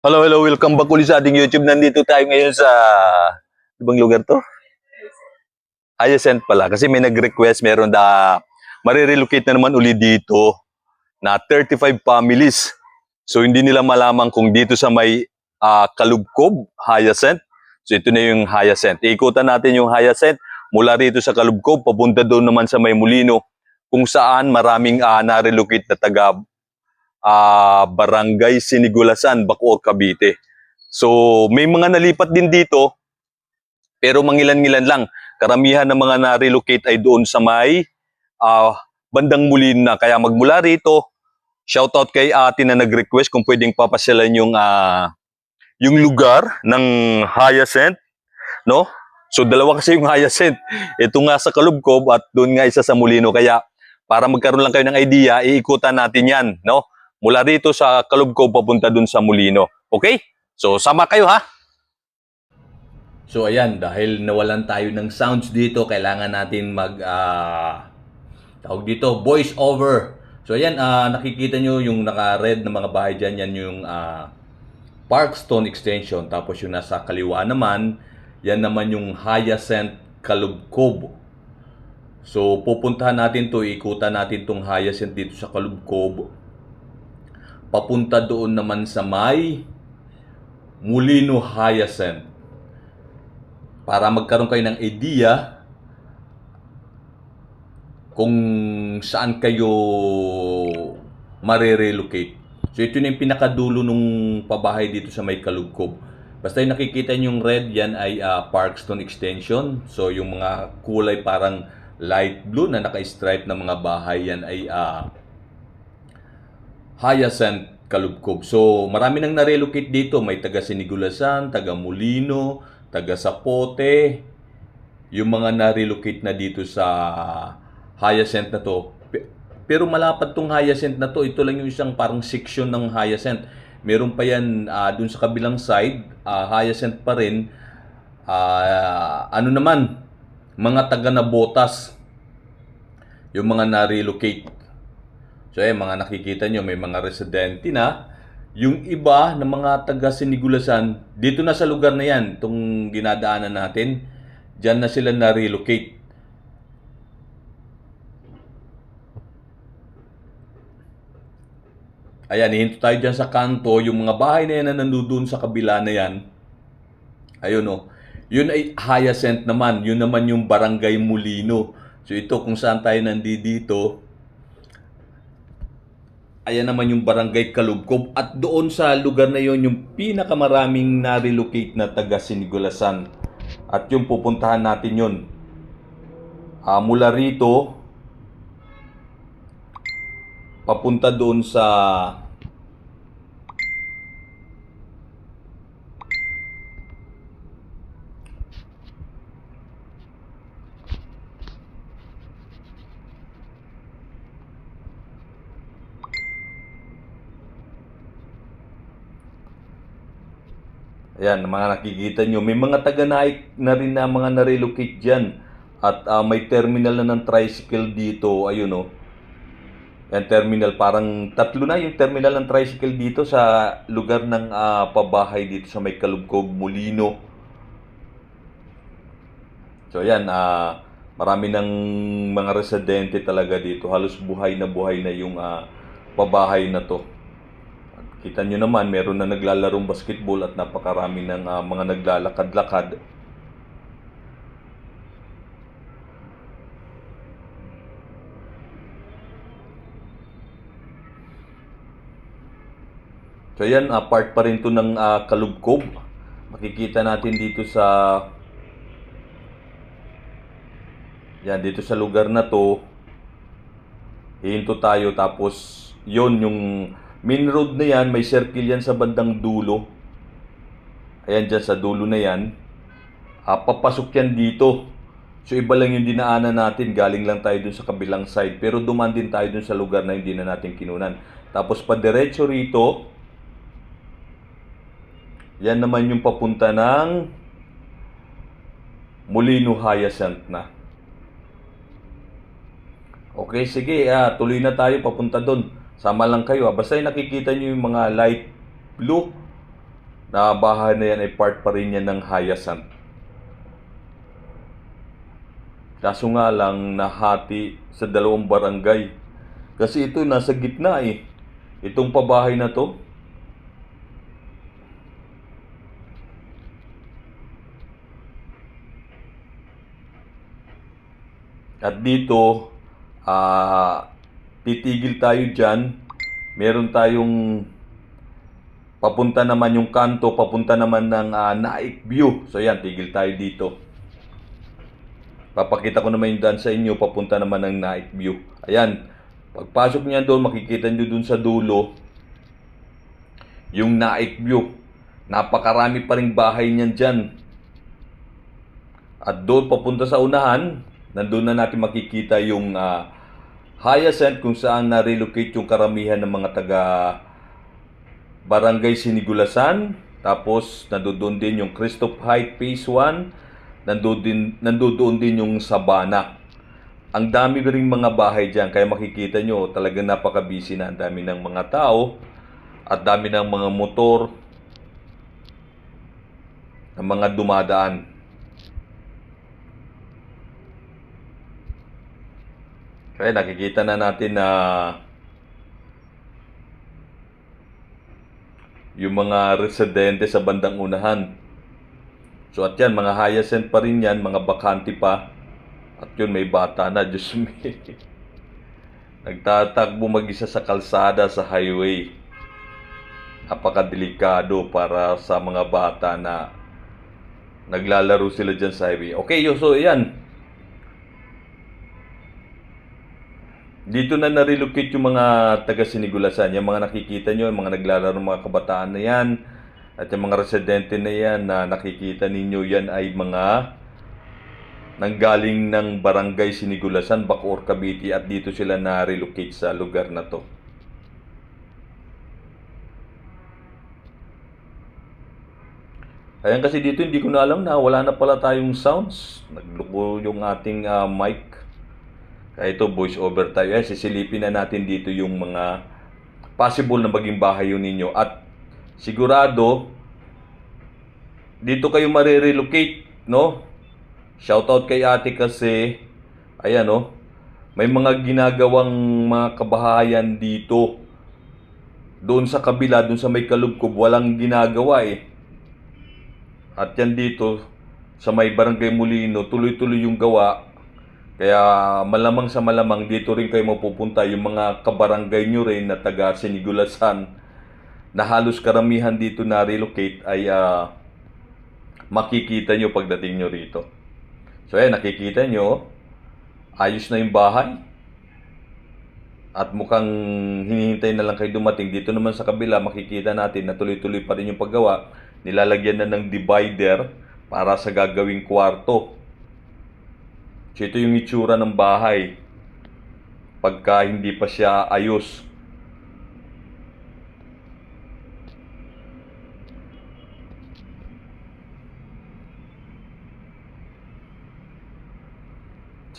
Hello, hello, welcome back ulit sa ating YouTube. Nandito tayo ngayon sa, ibang lugar to? Hyacinth pala, kasi may nag-request, meron na, marirelocate na naman uli dito na 35 families. So, hindi nila malaman kung dito sa may ah, Kalubkob, Hyacinth. So, ito na yung Hyacinth. Iikutan natin yung Hyacinth mula rito sa Kalubkob, papunta doon naman sa may Molino, kung saan maraming ah, na-relocate na taga ah, Barangay Sinigulasan, Bacoor, Cavite. So, may mga nalipat din dito, pero mangilan-ngilan lang. Karamihan ng mga na-relocate ay doon sa may ah, bandang mulin na. Kaya magmula rito, shoutout kay ate na nag-request kung pwedeng papasyalan yung, ah, yung lugar ng Hyacinth, no? So, dalawa kasi yung Hyacinth. Ito nga sa Kalubkob at doon nga isa sa Molino. Kaya, para magkaroon lang kayo ng idea, iikutan natin yan, no? Mula rito sa Kalubkob papunta dun sa Molino. Okay? So, sama kayo ha? So, ayan, dahil nawalan tayo ng sounds dito, kailangan natin mag, ah, tawag dito, voice over. So, ayan, ah, nakikita nyo yung naka-red na mga bahay dyan, yan yung ah, Parkstone Extension. Tapos yung nasa kaliwa naman, yan naman yung Hyacinth Kalubkob. So, pupuntahan natin to, ikutan natin tong Hyacinth dito sa Kalubkob. Papunta doon naman sa may Mulino Hyacinth. Para magkaroon kayo ng idea kung saan kayo marirelocate. So ito na yung pinakadulo nung pabahay dito sa may Kalugkob. Basta yung nakikita yung red, yan ay ah, Parkstone Extension. So yung mga kulay parang light blue na naka-stripe na mga bahay, yan ay ah, Hyacinth Kalubkob. So, marami nang na-relocate dito. May taga Sinigulasan, taga Molino, taga Sapote. Yung mga na-relocate na dito sa Hyacinth na to. Pe- Pero malapad tong Hyacinth na to. Ito lang yung isang parang section ng Hyacinth. Meron pa yan ah, dun sa kabilang side. ah, Hyacinth pa rin. Ah, ano naman, mga taga na botas. Yung mga na-relocate. So, eh, mga nakikita nyo, may mga residente na. Yung iba na mga taga Sinigulasan, dito na sa lugar na yan, itong dinadaanan natin, dyan na sila na-relocate. Ayan, hihinto tayo dyan sa kanto. Yung mga bahay na yan na nandoon sa kabila na yan, ayun o, yun ay Hyacinth naman. Yun naman yung Barangay Mulino. So ito kung saan tayo nandito, ayan naman yung barangay Kalubkob at doon sa lugar na yon yung pinakamaraming na-relocate na taga Sinigulasan at yung pupuntahan natin yon Ah, mula rito papunta doon sa Ayan, mga nakikita nyo. May mga taga naik na rin na mga na-relocate dyan. At ah, may terminal na ng tricycle dito. Ayun o. Yan, terminal. Parang tatlo na yung terminal ng tricycle dito sa lugar ng ah, pabahay dito sa may Kalubkob, Molino. So yan, ah, marami ng mga residente talaga dito. Halos buhay na buhay na yung ah, pabahay na to. Kita nyo naman, meron na naglalarong basketball at napakarami ng ah, mga naglalakad-lakad. So yan, ah, part pa rin to ng ah, Kalubkob. Makikita natin dito sa yan, dito sa lugar na to, hihinto tayo tapos yon yung main road na yan, may circle yan sa bandang dulo. Ayan dyan sa dulo na yan. Ah, papasok yan dito. So iba lang yung dinaanan natin, galing lang tayo dun sa kabilang side. Pero duman din tayo dun sa lugar na hindi na natin kinunan. Tapos pa diretso rito, yan naman yung papunta ng Molino Hyacinth na. Okay, sige, ah, tuloy na tayo papunta doon. Sama lang kayo. ah. Basta nakikita nyo yung mga light blue, na bahay na yan ay part pa rin yan ng Hyacinth. Kaso nga lang nahati sa dalawang barangay. Kasi ito nasa gitna eh. Itong pabahay na to. At dito, ah, titigil tayo dyan. Meron tayong papunta naman yung kanto, papunta naman ng ah, Naik View. So yan, tigil tayo dito. Papakita ko naman yung daan sa inyo, papunta naman ng Naik View. Ayan, pagpasok niya doon, makikita nyo doon sa dulo, yung Naik View. Napakarami pa ring bahay niyan dyan. At doon papunta sa unahan, nandun na natin makikita yung ah, Hyacinth kung saan na-relocate yung karamihan ng mga taga Barangay Sinigulasan. Tapos nandoon din yung Christoph Height Phase 1. Nandoon din, nandoon din yung Sabana. Ang dami ring mga bahay dyan. Kaya makikita nyo talagang napaka-busy na. Ang dami ng mga tao. At dami ng mga motor. Ng mga dumadaan. Kaya nakikita na natin na yung mga residente sa bandang unahan. So at yan, mga hyacinth pa rin yan, mga bakante pa. At yun, may bata na, Diyos me. Nagtatakbo mag-isa sa kalsada sa highway. Napakadelikado para sa mga bata na naglalaro sila dyan sa highway. Okay, so yan. Dito na na-relocate yung mga taga Sinigulasan. Yung mga nakikita nyo, yung mga naglalaro mga kabataan na yan, at yung mga residente na yan na nakikita ninyo yan ay mga nanggaling ng barangay Sinigulasan, Bacoor, Cavite at dito sila na-relocate sa lugar na to. Ayan kasi dito hindi ko na alam na wala na pala tayong sounds. Nagluko yung ating ah, mic. Kaya ito voice over tayo. Eh, sisilipin na natin dito yung mga possible na maging bahay yun ninyo. At sigurado, dito kayo marirelocate, no? Shoutout kay ate kasi, ayan, no? May mga ginagawang mga kabahayan dito. Doon sa kabila, doon sa may kalubkob, walang ginagawa eh. At yan dito, sa may barangay Molino, tuloy-tuloy yung gawa. Kaya malamang sa malamang dito rin kayo mapupunta yung mga kabarangay nyo rin na taga Sinigulasan na halos karamihan dito na relocate ay ah, makikita nyo pagdating nyo rito. So ayan, nakikita nyo, ayos na yung bahay. At mukhang hinihintay na lang kayo dumating. Dito naman sa kabila, makikita natin na tuloy-tuloy pa rin yung paggawa. Nilalagyan na ng divider para sa gagawing kwarto. So ito yung itsura ng bahay pagka hindi pa siya ayos.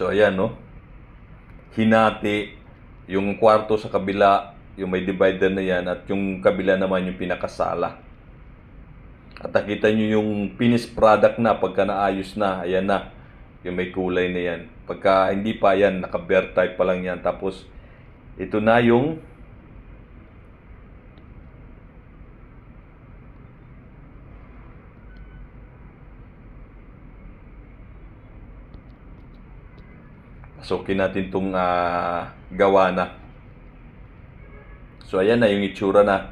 So ayan no. Hinati yung kwarto sa kabila, yung may divider na yan at yung kabila naman yung pinakasala. At nakita nyo yung finished product na pagka naayos na, ayan na. Yung may kulay na yan. Pagka hindi pa yan, naka-bare type pa lang yan. Tapos, ito na yung pasukin natin itong gawa na. So, ayan na yung itsura na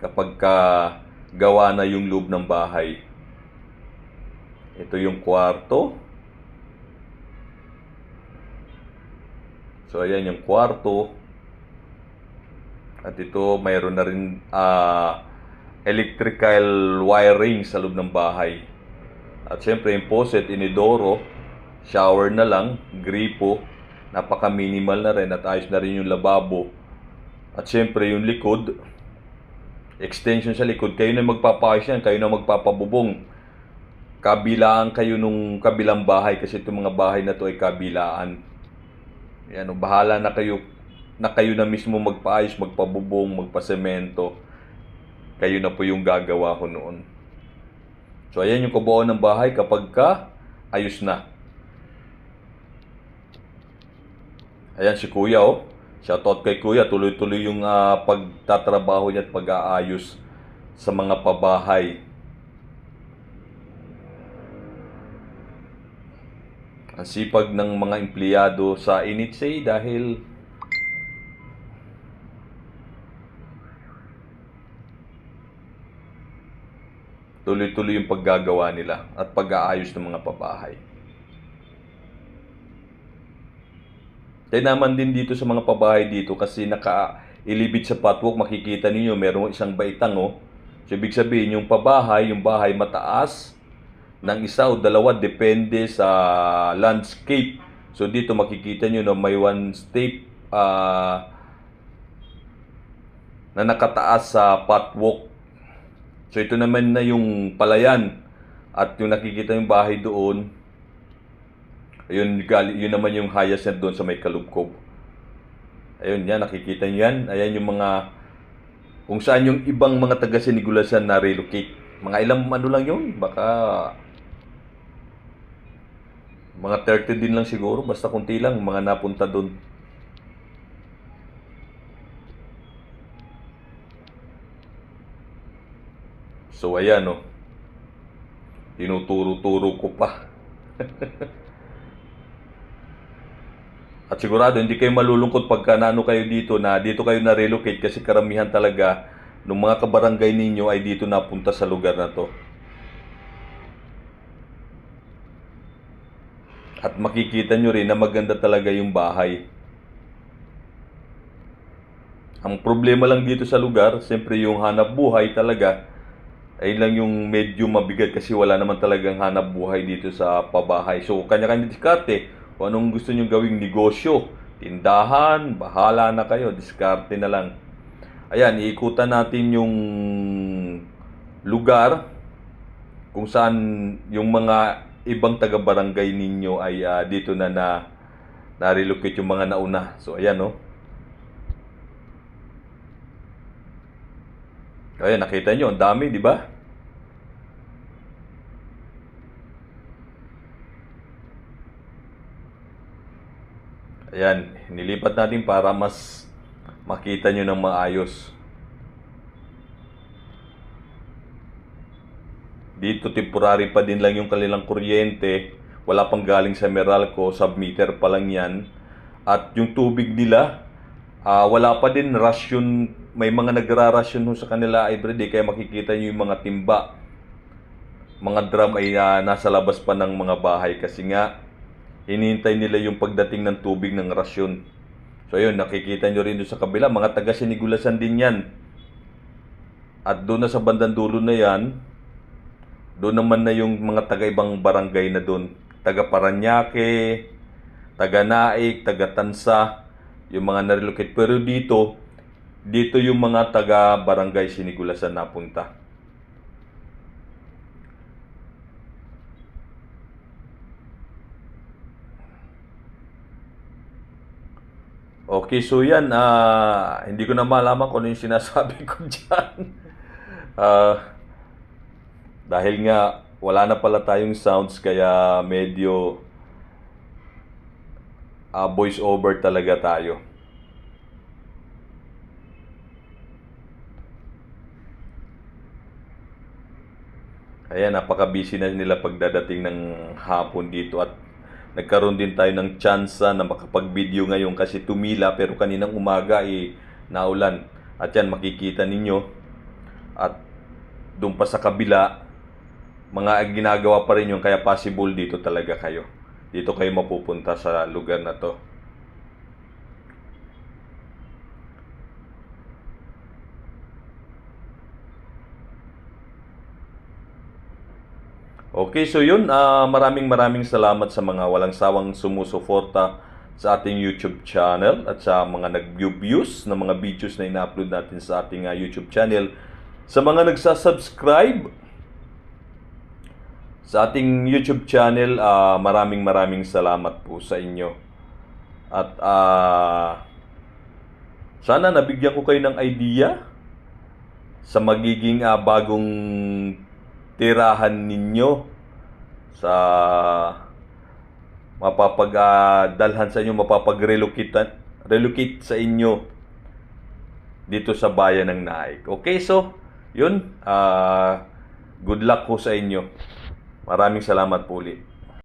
kapag ka gawa na yung loob ng bahay. Ito yung kwarto. So, ayan yung kwarto. At ito, mayroon na rin ah, electrical wiring sa loob ng bahay. At syempre, yung faucet, inidoro, shower na lang, gripo, napaka-minimal na rin at ayos na rin yung lababo. At syempre, yung likod, extension sa likod, kayo na magpapayos yan, kayo na magpapabubong. Kabilaan kayo nung kabilang bahay kasi itong mga bahay na to ay kabilaan. Yan, o, bahala na kayo na kayo na mismo magpaayos, magpabubong, magpasemento. Kayo na po yung gagawa ko noon. So ayan yung kabuuan ng bahay kapag ka ayos na. Ayan si Kuya oh. Shoutout kay Kuya. Tuloy-tuloy yung ah, pagtatrabaho niya at pag-aayos sa mga pabahay. Ang sipag ng mga empleyado sa Initsay dahil tuloy-tuloy yung paggagawa nila at pag-aayos ng mga pabahay. Kaya naman din dito sa mga pabahay dito kasi naka-ilibid sa patwalk, makikita ninyo merong isang baitang oh. So ibig sabihin yung pabahay, yung bahay mataas ng isa o dalawa depende sa landscape. So dito makikita nyo na may one step ah, na nakataas sa patwalk. So ito naman na yung palayan at yung nakikita yung bahay doon Ayun, yun naman yung highest doon sa may kalubkob. Ayun, yan, nakikita niyo yan. Ayan yung mga, kung saan yung ibang mga taga Sinigulasan na relocate. Mga ilang ano lang yun, baka, mga 30 din lang siguro, basta kunti lang, mga napunta doon. So, ayan, oh. Tinuturo-turo ko pa. At sigurado hindi kayo malulungkot pagka naano kayo dito na dito kayo na-relocate kasi karamihan talaga ng mga kabarangay ninyo ay dito napunta sa lugar na to. At makikita nyo rin na maganda talaga yung bahay. Ang problema lang dito sa lugar, siyempre yung hanap buhay talaga, ay lang yung medyo mabigat kasi wala naman talagang hanap buhay dito sa pabahay. So, kanya-kanya diskarte. Kung anong gusto nyo gawing negosyo, tindahan, bahala na kayo, diskarte na lang. Ayan, iikutan natin yung lugar kung saan yung mga ibang taga-barangay ninyo ay ah, dito na na na-relocate yung mga nauna. So, ayan, no? Ayan, nakita nyo, ang dami, di ba? Ayan, nilipat natin para mas makita nyo ng maayos. Dito temporary pa din lang yung kanilang kuryente. Wala pang galing sa Meralco, submeter pa lang yan. At yung tubig nila, ah, wala pa din ration. May mga nagra-ration ho sa kanila everyday kaya makikita nyo yung mga timba. Mga drum ay ah, nasa labas pa ng mga bahay kasi nga hinihintay nila yung pagdating ng tubig ng rasyon. So ayun, nakikita nyo rin doon sa kabila, mga taga Sinigulasan din yan. At doon na sa bandang dulo na yan, doon naman na yung mga taga ibang barangay na doon. Taga Paranaque, taga Naik, taga Tansa, yung mga narelocate. Pero dito, dito yung mga taga barangay Sinigulasan napunta. Okay, so yan, ah, hindi ko na malaman kung ano yung sinasabi ko dyan. Ah, dahil nga, wala na pala tayong sounds, kaya medyo ah, voice over talaga tayo. Ayan, napaka-busy na nila pagdadating ng hapon dito at nagkaroon din tayo ng tsansa na makapag-video ngayon kasi tumila pero kaninang umaga ay naulan. At yan, makikita ninyo. At doon pa sa kabila, mga ginagawa pa rin yung kaya possible dito talaga kayo. Dito kayo mapupunta sa lugar na to. Okay, so yun, ah, maraming maraming salamat sa mga walang sawang sumusuporta sa ating YouTube channel at sa mga nag-views ng mga videos na ina-upload natin sa ating ah, YouTube channel. Sa mga nagsasubscribe sa ating YouTube channel, ah, maraming maraming salamat po sa inyo. At ah, sana nabigyan ko kayo ng idea sa magiging ah, bagong tirahan ninyo sa mapapagadalhan sa inyo, mapapag-relocate relocate sa inyo dito sa bayan ng Naik. Okay, so, yun. ah good luck po sa inyo. Maraming salamat po ulit.